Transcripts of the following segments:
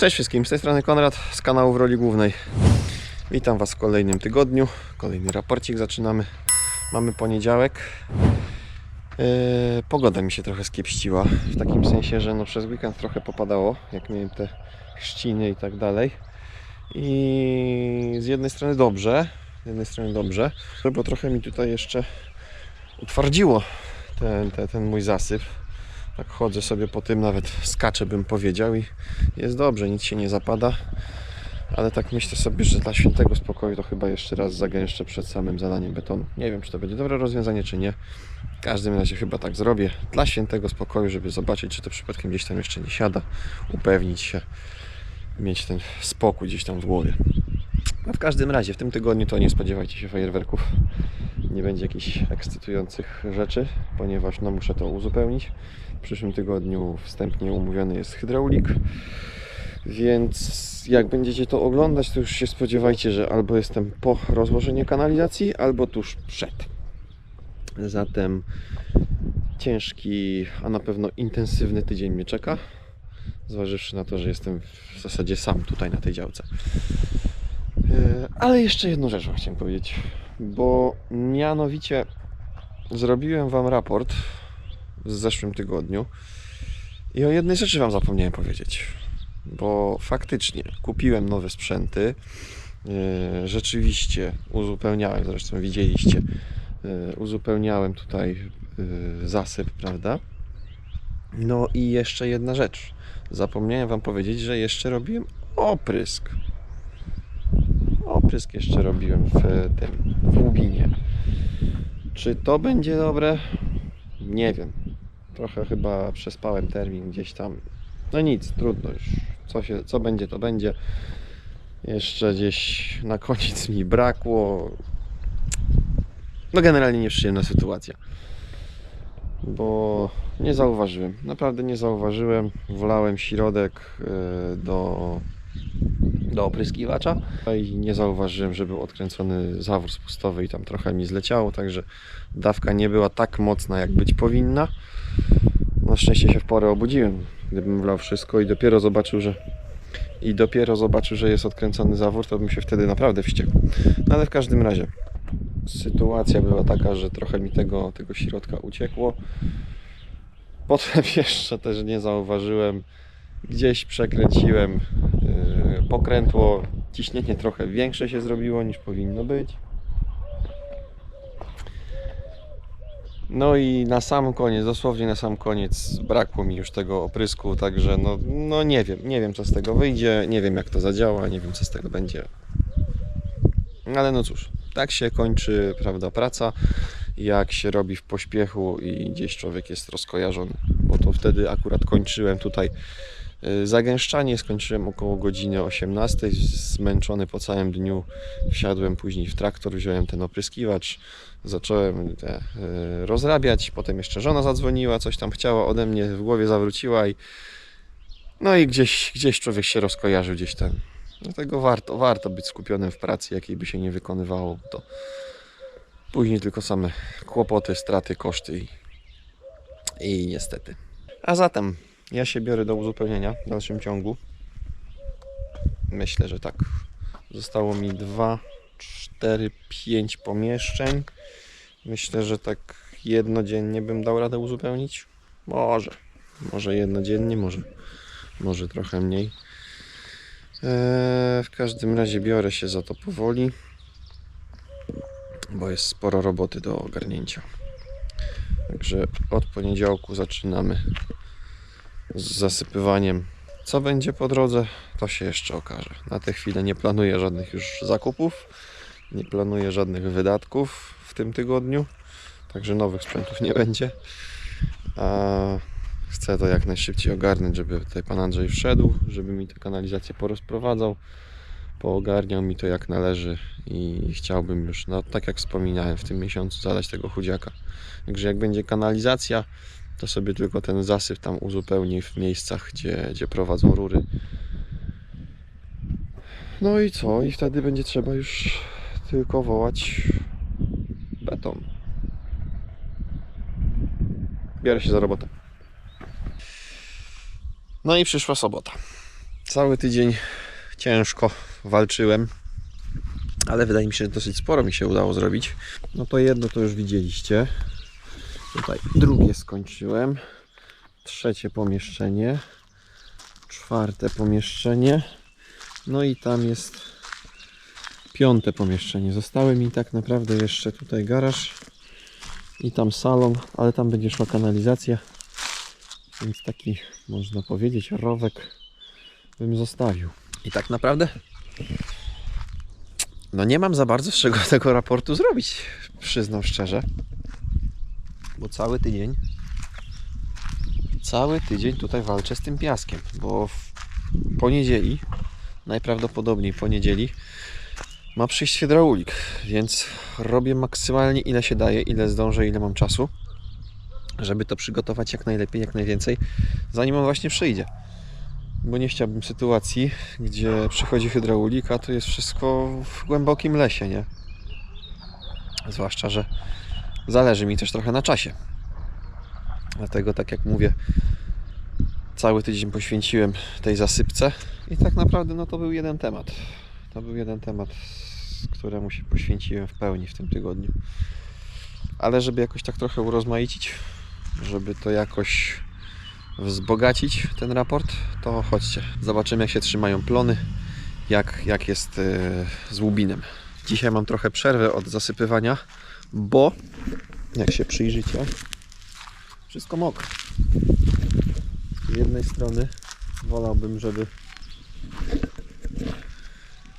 Cześć wszystkim, z tej strony Konrad z kanału w roli głównej. Witam Was w kolejnym tygodniu. Kolejny raporcik zaczynamy. Mamy poniedziałek. Yy, pogoda mi się trochę skiepściła. W takim sensie, że no przez weekend trochę popadało, jak miałem te chrzciny i tak dalej. I z jednej strony dobrze, z jednej strony dobrze, bo trochę mi tutaj jeszcze utwardziło ten, ten, ten mój zasyp. Tak chodzę sobie po tym, nawet skaczę bym powiedział i jest dobrze, nic się nie zapada. Ale tak myślę sobie, że dla świętego spokoju to chyba jeszcze raz zagęszczę przed samym zalaniem betonu. Nie wiem, czy to będzie dobre rozwiązanie, czy nie. W każdym razie chyba tak zrobię. Dla świętego spokoju, żeby zobaczyć, czy to przypadkiem gdzieś tam jeszcze nie siada. Upewnić się, mieć ten spokój gdzieś tam w głowie. No w każdym razie, w tym tygodniu to nie spodziewajcie się fajerwerków. Nie będzie jakichś ekscytujących rzeczy, ponieważ no, muszę to uzupełnić. W przyszłym tygodniu wstępnie umówiony jest hydraulik. Więc jak będziecie to oglądać, to już się spodziewajcie, że albo jestem po rozłożeniu kanalizacji, albo tuż przed. Zatem ciężki, a na pewno intensywny tydzień mnie czeka. Zważywszy na to, że jestem w zasadzie sam tutaj na tej działce. E, Ale jeszcze jedną rzecz chciałem powiedzieć, bo mianowicie zrobiłem Wam raport w zeszłym tygodniu i o jednej rzeczy Wam zapomniałem powiedzieć, bo faktycznie kupiłem nowe sprzęty, e, rzeczywiście uzupełniałem, zresztą widzieliście, e, uzupełniałem tutaj e, zasyp, prawda? No i jeszcze jedna rzecz, zapomniałem Wam powiedzieć, że jeszcze robiłem oprysk oprysk jeszcze robiłem w tym w Łubinie. Czy to będzie dobre? Nie wiem. Trochę chyba przespałem termin gdzieś tam. No nic, trudno już. Co, się, co będzie, to będzie. Jeszcze gdzieś na koniec mi brakło. No generalnie nieprzyjemna sytuacja. Bo nie zauważyłem. Naprawdę nie zauważyłem. Wlałem środek y, do do opryskiwacza i nie zauważyłem, że był odkręcony zawór spustowy i tam trochę mi zleciało, także dawka nie była tak mocna jak być powinna. Na szczęście się w porę obudziłem, gdybym wlał wszystko i dopiero zobaczył, że i dopiero zobaczył, że jest odkręcony zawór, to bym się wtedy naprawdę wściekł. No ale w każdym razie sytuacja była taka, że trochę mi tego, tego środka uciekło. Potem jeszcze też nie zauważyłem, gdzieś przekręciłem yy, pokrętło, ciśnienie trochę większe się zrobiło niż powinno być. No i na sam koniec, dosłownie na sam koniec brakło mi już tego oprysku, także no, no nie wiem, nie wiem co z tego wyjdzie, nie wiem jak to zadziała, nie wiem co z tego będzie. Ale no cóż, tak się kończy, prawda, praca, jak się robi w pośpiechu i gdzieś człowiek jest rozkojarzony, bo to wtedy akurat kończyłem tutaj zagęszczanie, skończyłem około godziny 18, zmęczony po całym dniu, wsiadłem później w traktor, wziąłem ten opryskiwacz, zacząłem te, y, rozrabiać, potem jeszcze żona zadzwoniła, coś tam chciała ode mnie, w głowie zawróciła i no i gdzieś, gdzieś człowiek się rozkojarzył gdzieś tam. Dlatego warto, warto być skupionym w pracy, jakiej by się nie wykonywało, to później tylko same kłopoty, straty, koszty i, i niestety. A zatem ja się biorę do uzupełnienia w dalszym ciągu. Myślę, że tak. Zostało mi 2, 4, 5 pomieszczeń. Myślę, że tak jednodziennie bym dał radę uzupełnić. Może. Może jednodziennie, może, może trochę mniej. Eee, w każdym razie biorę się za to powoli, bo jest sporo roboty do ogarnięcia. Także od poniedziałku zaczynamy z zasypywaniem. Co będzie po drodze, to się jeszcze okaże. Na tę chwilę nie planuję żadnych już zakupów, nie planuję żadnych wydatków w tym tygodniu, także nowych sprzętów nie będzie. A chcę to jak najszybciej ogarnąć, żeby tutaj pan Andrzej wszedł, żeby mi tę kanalizację porozprowadzał, poogarniał mi to jak należy i chciałbym już, no tak jak wspominałem, w tym miesiącu zadać tego chudziaka. Także jak będzie kanalizacja, to sobie tylko ten zasyp tam uzupełni w miejscach, gdzie, gdzie prowadzą rury. No i co? I wtedy będzie trzeba już tylko wołać beton. Biorę się za robotę. No i przyszła sobota. Cały tydzień ciężko walczyłem, ale wydaje mi się, że dosyć sporo mi się udało zrobić. No to jedno to już widzieliście. Tutaj drugie skończyłem. Trzecie pomieszczenie. Czwarte pomieszczenie. No i tam jest piąte pomieszczenie. Zostały mi tak naprawdę jeszcze tutaj garaż i tam salon, ale tam będzie szła kanalizacja. Więc taki, można powiedzieć, rowek bym zostawił. I tak naprawdę no nie mam za bardzo z czego tego raportu zrobić, przyznam szczerze. Bo cały tydzień cały tydzień tutaj walczę z tym piaskiem, bo w poniedzieli, najprawdopodobniej poniedzieli ma przyjść hydraulik, więc robię maksymalnie ile się daje, ile zdążę, ile mam czasu, żeby to przygotować jak najlepiej, jak najwięcej, zanim on właśnie przyjdzie. Bo nie chciałbym sytuacji, gdzie przychodzi hydraulika, to jest wszystko w głębokim lesie, nie? Zwłaszcza, że zależy mi też trochę na czasie. Dlatego, tak jak mówię, cały tydzień poświęciłem tej zasypce i tak naprawdę no to był jeden temat. To był jeden temat, któremu się poświęciłem w pełni w tym tygodniu. Ale żeby jakoś tak trochę urozmaicić, żeby to jakoś wzbogacić ten raport, to chodźcie. Zobaczymy jak się trzymają plony, jak, jak jest yy, z łubinem. Dzisiaj mam trochę przerwę od zasypywania, bo jak się przyjrzycie, wszystko mokre. Z jednej strony wolałbym, żeby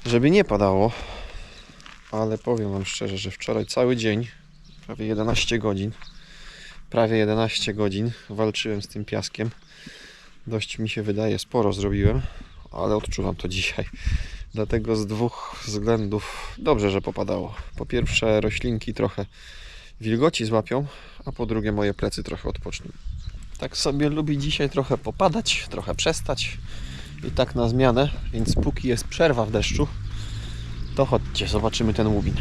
żeby nie padało, ale powiem Wam szczerze, że wczoraj cały dzień, prawie 11 godzin, prawie 11 godzin walczyłem z tym piaskiem. Dość mi się wydaje, sporo zrobiłem, ale odczuwam to dzisiaj. Dlatego z dwóch względów dobrze, że popadało. Po pierwsze, roślinki trochę wilgoci złapią, a po drugie, moje plecy trochę odpoczną. Tak sobie lubi dzisiaj trochę popadać, trochę przestać i tak na zmianę, więc póki jest przerwa w deszczu, to chodźcie, zobaczymy ten łubin.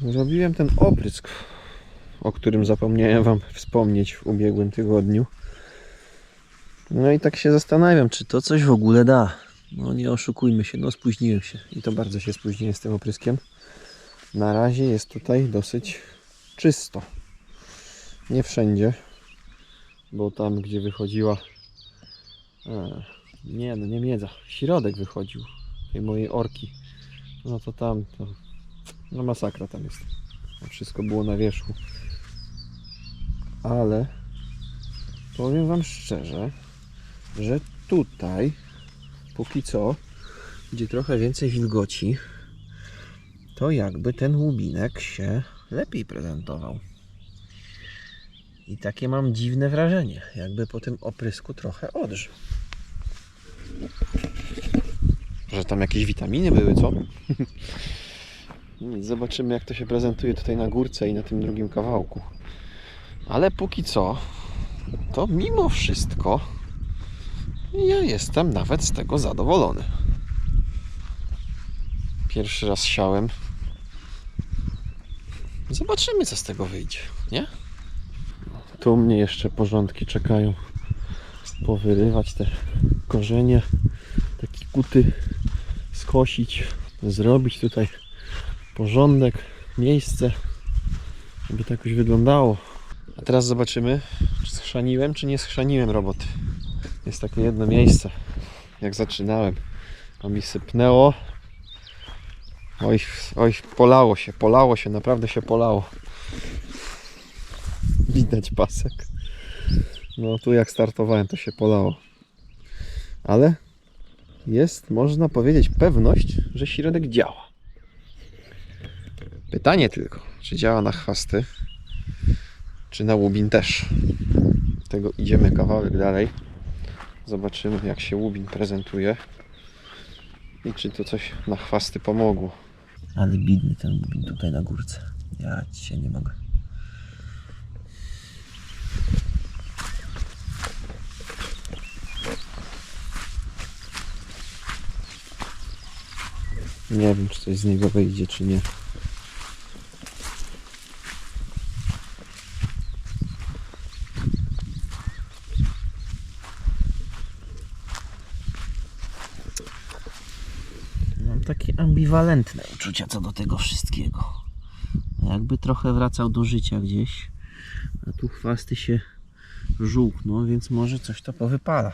Zrobiłem ten oprysk, o którym zapomniałem Wam wspomnieć w ubiegłym tygodniu. No i tak się zastanawiam, czy to coś w ogóle da. No nie oszukujmy się, no spóźniłem się i to bardzo się spóźniłem z tym opryskiem. Na razie jest tutaj dosyć czysto. Nie wszędzie, bo tam gdzie wychodziła e, nie no nie miedza, środek wychodził tej mojej orki no to tam to no masakra tam jest wszystko było na wierzchu ale powiem wam szczerze że tutaj póki co gdzie trochę więcej wilgoci to jakby ten łubinek się lepiej prezentował i takie mam dziwne wrażenie, jakby po tym oprysku trochę odżył. Że tam jakieś witaminy były, co? Zobaczymy jak to się prezentuje tutaj na górce i na tym drugim kawałku. Ale póki co, to mimo wszystko ja jestem nawet z tego zadowolony. Pierwszy raz siałem. Zobaczymy co z tego wyjdzie, nie? Tu mnie jeszcze porządki czekają. Powyrywać te korzenie, takie kuty skosić, zrobić tutaj porządek, miejsce, żeby to jakoś wyglądało. A teraz zobaczymy, czy schrzaniłem, czy nie schrzaniłem roboty. Jest takie jedno miejsce, jak zaczynałem. To mi sypnęło. Oj, oj, polało się, polało się, naprawdę się polało. Widać pasek. No tu jak startowałem to się polało. Ale jest, można powiedzieć, pewność, że środek działa. Pytanie tylko, czy działa na chwasty, czy na łubin też. Tego idziemy kawałek dalej. Zobaczymy jak się łubin prezentuje i czy to coś na chwasty pomogło. Ale bidny ten łubin tutaj na górce. Ja dzisiaj nie mogę. Nie wiem, czy coś z niego wyjdzie, czy nie. Ambiwalentne uczucia co do tego wszystkiego. Jakby trochę wracał do życia gdzieś, a tu chwasty się żółkną, więc może coś to powypala.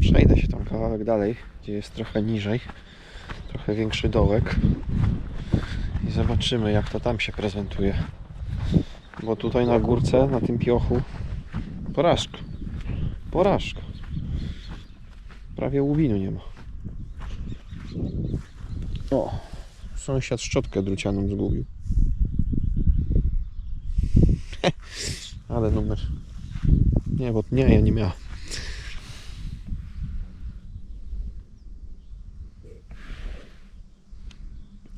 Przejdę się tam kawałek dalej, gdzie jest trochę niżej, trochę większy dołek i zobaczymy jak to tam się prezentuje. Bo tutaj na górce, na tym piochu, porażka. Porażka. Prawie łubinu nie ma. O, sąsiad szczotkę drucianą zgubił. Ale numer. Nie, bo nie, ja nie miałem.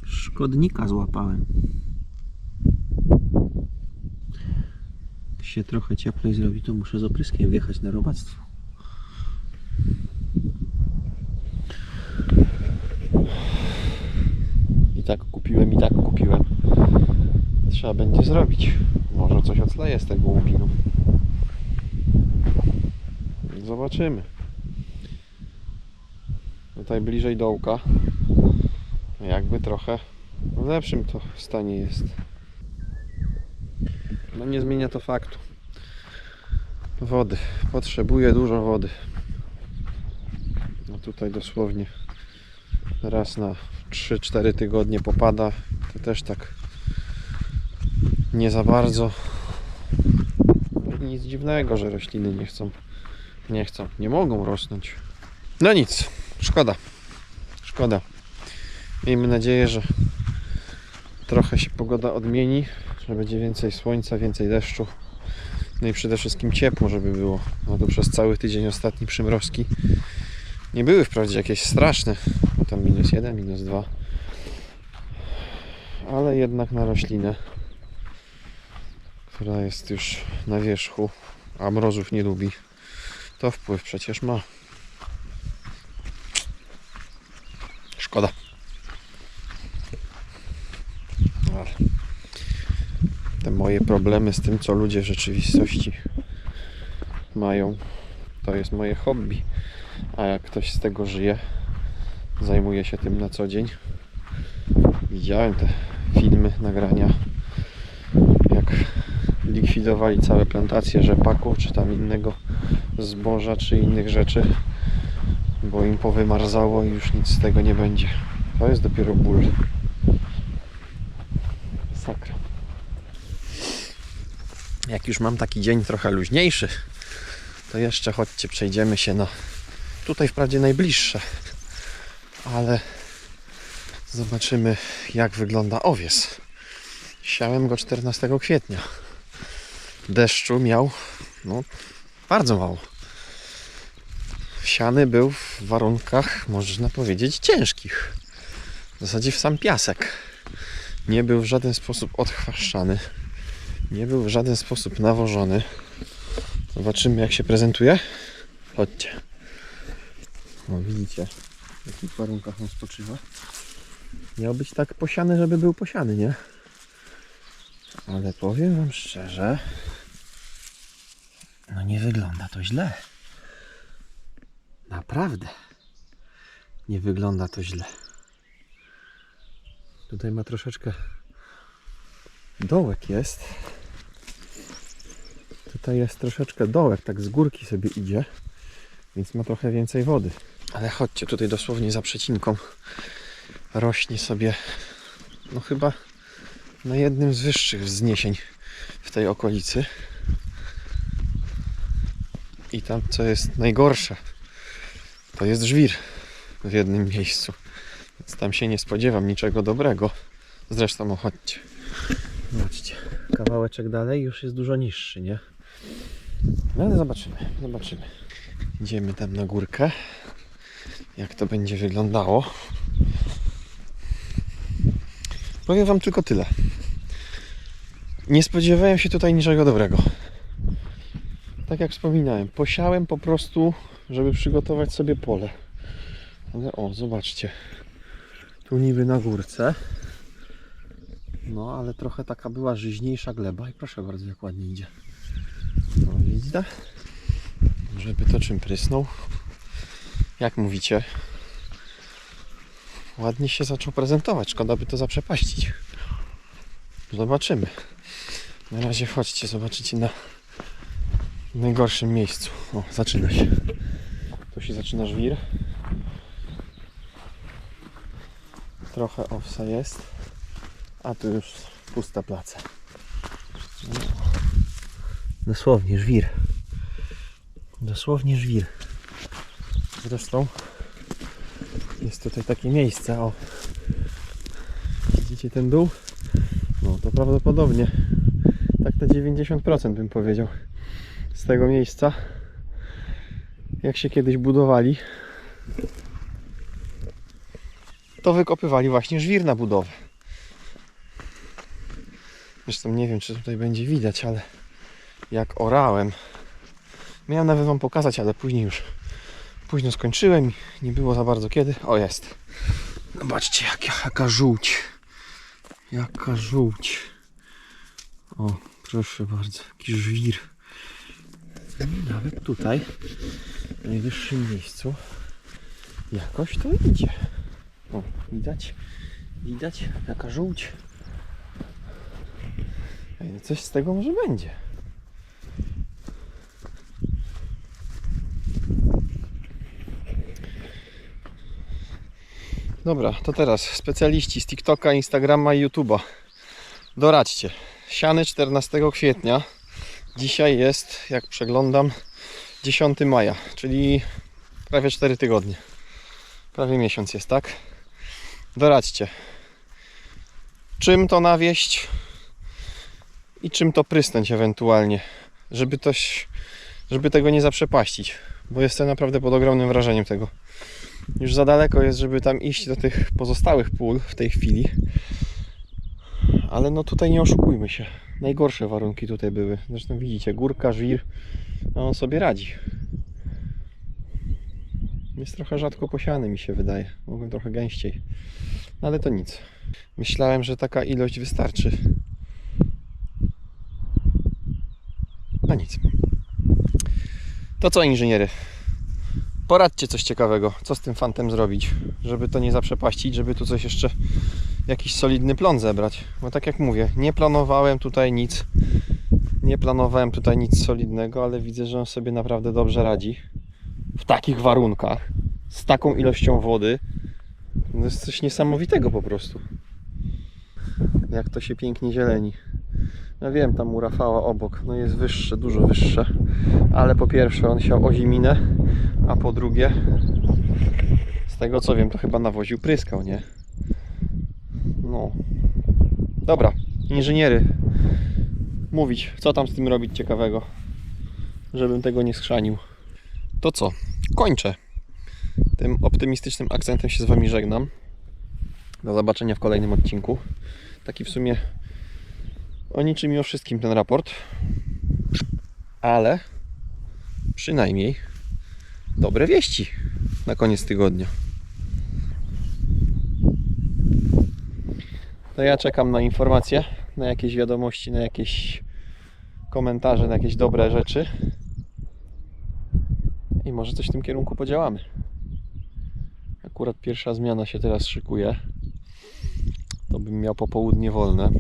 Szkodnika złapałem. Jak się trochę cieplej zrobi, to muszę z opryskiem wjechać na robactwo. I tak kupiłem, i tak kupiłem. Trzeba będzie zrobić. Może coś odleje z tego łubinu. Zobaczymy. Tutaj bliżej dołka. Jakby trochę w lepszym to stanie jest. No nie zmienia to faktu. Wody. Potrzebuję dużo wody. No tutaj dosłownie raz na 3-4 tygodnie popada. To też tak nie za bardzo. Nic dziwnego, że rośliny nie chcą. Nie chcą, nie mogą rosnąć. No nic, szkoda. Szkoda. Miejmy nadzieję, że trochę się pogoda odmieni, że będzie więcej słońca, więcej deszczu. No i przede wszystkim ciepło, żeby było. No to przez cały tydzień ostatni przymrozki nie były wprawdzie jakieś straszne, bo tam minus jeden, minus dwa, ale jednak na roślinę, która jest już na wierzchu, a mrozów nie lubi, to wpływ przecież ma. Szkoda. Ale te moje problemy z tym, co ludzie w rzeczywistości mają, to jest moje hobby. A jak ktoś z tego żyje, zajmuje się tym na co dzień. Widziałem te filmy, nagrania, likwidowali całe plantacje rzepaku, czy tam innego zboża, czy innych rzeczy, bo im powymarzało i już nic z tego nie będzie. To jest dopiero ból. Sakra. Jak już mam taki dzień trochę luźniejszy, to jeszcze chodźcie, przejdziemy się na tutaj wprawdzie najbliższe, ale zobaczymy jak wygląda owies. Siałem go 14 kwietnia. Deszczu miał no, bardzo mało. Siany był w warunkach, można powiedzieć, ciężkich. W zasadzie w sam piasek. Nie był w żaden sposób odchwaszczany. Nie był w żaden sposób nawożony. Zobaczymy jak się prezentuje. Chodźcie. No widzicie, w jakich warunkach on spoczywa. Miał być tak posiany, żeby był posiany, nie? Ale powiem wam szczerze, No nie wygląda to źle. naprawdę nie wygląda to źle. Tutaj ma troszeczkę dołek jest. Tutaj jest troszeczkę dołek, tak z górki sobie idzie, więc ma trochę więcej wody. Ale chodźcie, tutaj dosłownie za przecinką rośnie sobie, no chyba na jednym z wyższych wzniesień w tej okolicy. I tam, co jest najgorsze, to jest żwir w jednym miejscu. Więc tam się nie spodziewam niczego dobrego. Zresztą, o, chodźcie. Zobaczcie, kawałeczek dalej już jest dużo niższy, nie? No ale zobaczymy, zobaczymy. Idziemy tam na górkę. Jak to będzie wyglądało. Powiem Wam tylko tyle. Nie spodziewałem się tutaj niczego dobrego. Tak jak wspominałem, posiałem po prostu, żeby przygotować sobie pole. Ale o, zobaczcie. Tu niby na górce. No, ale trochę taka była żyźniejsza gleba i proszę bardzo, jak ładnie idzie. No, widzicie? Żeby to czym prysnął. Jak mówicie? Ładnie się zaczął prezentować. Szkoda by to zaprzepaścić. Zobaczymy. Na razie chodźcie, zobaczycie na najgorszym miejscu. O, zaczyna się. Tu się zaczyna żwir. Trochę owsa jest, a tu już pusta placa. Dosłownie żwir. Dosłownie żwir. Zresztą jest tutaj takie miejsce, o. Widzicie ten dół? No to prawdopodobnie tak na 90% bym powiedział z tego miejsca jak się kiedyś budowali to wykopywali właśnie żwir na budowę zresztą nie wiem czy tutaj będzie widać ale jak orałem miałem nawet wam pokazać ale później już późno skończyłem nie było za bardzo kiedy o jest zobaczcie jaka, jaka żółć jaka żółć o proszę bardzo jaki żwir no i nawet tutaj, w najwyższym miejscu, jakoś to idzie. O, widać? Widać? Jaka żółć. Ej, no coś z tego może będzie. Dobra, to teraz specjaliści z TikToka, Instagrama i YouTube'a. Doradźcie. Siany 14 kwietnia. Dzisiaj jest, jak przeglądam, 10 maja, czyli prawie 4 tygodnie. Prawie miesiąc jest, tak? Doradźcie. Czym to nawieść i czym to prysnąć ewentualnie, żeby coś, żeby tego nie zaprzepaścić, bo jestem naprawdę pod ogromnym wrażeniem tego. Już za daleko jest, żeby tam iść do tych pozostałych pól w tej chwili. Ale no tutaj nie oszukujmy się. Najgorsze warunki tutaj były. Zresztą widzicie, górka, żwir, a on sobie radzi. Jest trochę rzadko posiany mi się wydaje. Mogłem trochę gęściej. No ale to nic. Myślałem, że taka ilość wystarczy. A nic. To co inżyniery? Poradźcie coś ciekawego. Co z tym fantem zrobić? Żeby to nie zaprzepaścić, żeby tu coś jeszcze jakiś solidny plon zebrać. Bo tak jak mówię, nie planowałem tutaj nic. Nie planowałem tutaj nic solidnego, ale widzę, że on sobie naprawdę dobrze radzi. W takich warunkach, z taką ilością wody. To jest coś niesamowitego po prostu. Jak to się pięknie zieleni. Ja wiem, tam u Rafała obok, no jest wyższe, dużo wyższe. Ale po pierwsze on siał oziminę, a po drugie z tego co wiem, to chyba nawoził pryskał, nie? No. Dobra, inżyniery. Mówić, co tam z tym robić ciekawego, żebym tego nie schrzanił. To co? Kończę. Tym optymistycznym akcentem się z Wami żegnam. Do zobaczenia w kolejnym odcinku. Taki w sumie o niczym i o wszystkim ten raport. Ale przynajmniej dobre wieści na koniec tygodnia. To ja czekam na informacje, na jakieś wiadomości, na jakieś komentarze, na jakieś dobre rzeczy. I może coś w tym kierunku podziałamy. Akurat pierwsza zmiana się teraz szykuje. To bym miał popołudnie wolne.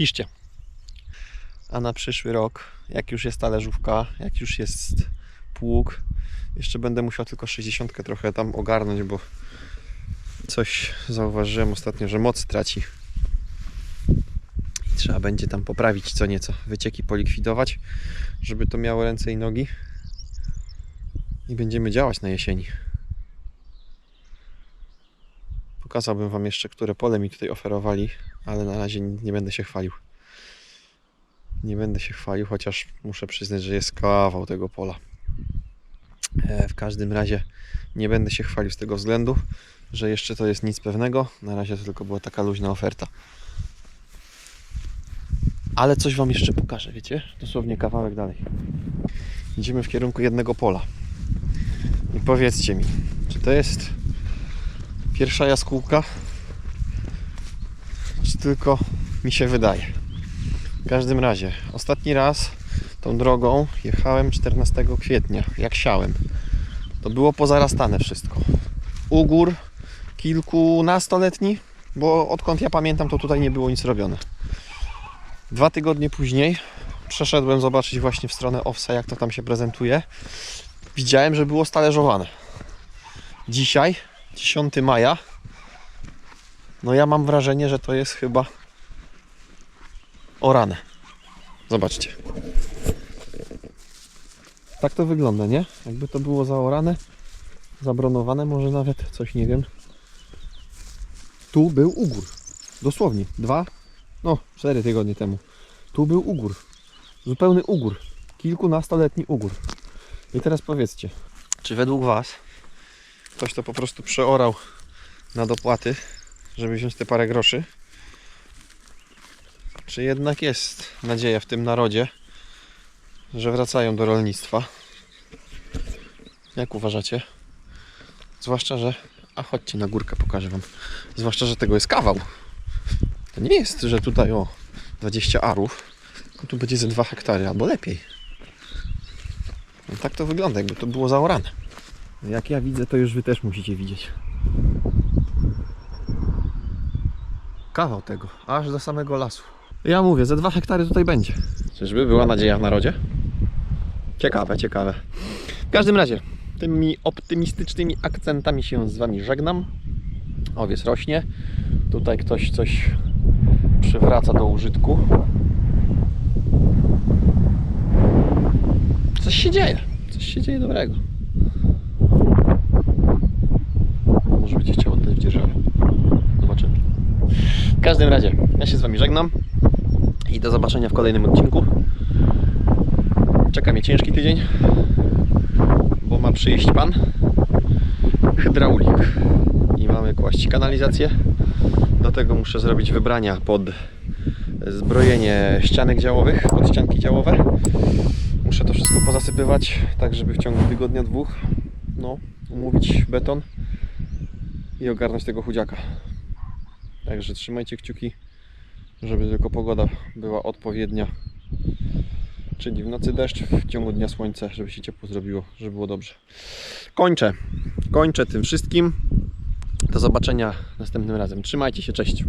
Piszcie. A na przyszły rok, jak już jest talerzówka, jak już jest pług, jeszcze będę musiał tylko 60 trochę tam ogarnąć, bo coś zauważyłem ostatnio, że moc traci. I trzeba będzie tam poprawić co nieco, wycieki polikwidować, żeby to miało ręce i nogi. I będziemy działać na jesieni. Pokazałbym Wam jeszcze, które pole mi tutaj oferowali, ale na razie nie będę się chwalił. Nie będę się chwalił, chociaż muszę przyznać, że jest kawał tego pola. E, W każdym razie nie będę się chwalił z tego względu, że jeszcze to jest nic pewnego. Na razie to tylko była taka luźna oferta. Ale coś Wam jeszcze pokażę, wiecie? Dosłownie kawałek dalej. Idziemy w kierunku jednego pola. I powiedzcie mi, czy to jest pierwsza jaskółka, czy tylko mi się wydaje. W każdym razie, ostatni raz tą drogą jechałem 14 kwietnia, jak siałem. to było pozarastane wszystko. Ugór kilkunastoletni, bo odkąd ja pamiętam, to tutaj nie było nic robione. Dwa tygodnie później przeszedłem zobaczyć właśnie w stronę Owsa, jak to tam się prezentuje. Widziałem, że było stalerzowane. Dzisiaj, 10 maja, no ja mam wrażenie, że to jest chyba orane. Zobaczcie. Tak to wygląda, nie? Jakby to było zaorane, zabronowane, może nawet coś, nie wiem. Tu był ugór. Dosłownie. Dwa, no, cztery tygodnie temu. Tu był ugór. Zupełny ugór. Kilkunastoletni ugór. I teraz powiedzcie, czy według Was ktoś to po prostu przeorał na dopłaty, żeby wziąć te parę groszy? Czy jednak jest nadzieja w tym narodzie, że wracają do rolnictwa? Jak uważacie? Zwłaszcza, że. A chodźcie na górkę, pokażę Wam. Zwłaszcza, że tego jest kawał. To nie jest, że tutaj o 20 arów, tylko tu będzie ze 2 hektary albo lepiej. No tak to wygląda, jakby to było zaorane. Jak ja widzę, to już Wy też musicie widzieć. Kawał tego, aż do samego lasu. Ja mówię, ze 2 hektary tutaj będzie. Czyżby była nadzieja w narodzie? Ciekawe, ciekawe. W każdym razie, tymi optymistycznymi akcentami się z Wami żegnam. Owiec rośnie. Tutaj ktoś coś przywraca do użytku. Coś się dzieje. Coś się dzieje dobrego. Może będzie chciał oddać w dzierżawie. Zobaczymy. W każdym razie, ja się z Wami żegnam i do zobaczenia w kolejnym odcinku. Czeka mnie ciężki tydzień, bo ma przyjść pan hydraulik i mamy kłaść kanalizację. Do tego muszę zrobić wybrania pod zbrojenie ścianek działowych, pod ścianki działowe. Muszę to wszystko pozasypywać, tak żeby w ciągu tygodnia, dwóch no, umówić beton i ogarnąć tego chudziaka. Także trzymajcie kciuki, żeby tylko pogoda była odpowiednia. Czyli w nocy deszcz, w ciągu dnia słońce, żeby się ciepło zrobiło, żeby było dobrze. Kończę. Kończę tym wszystkim. Do zobaczenia następnym razem. Trzymajcie się, cześć.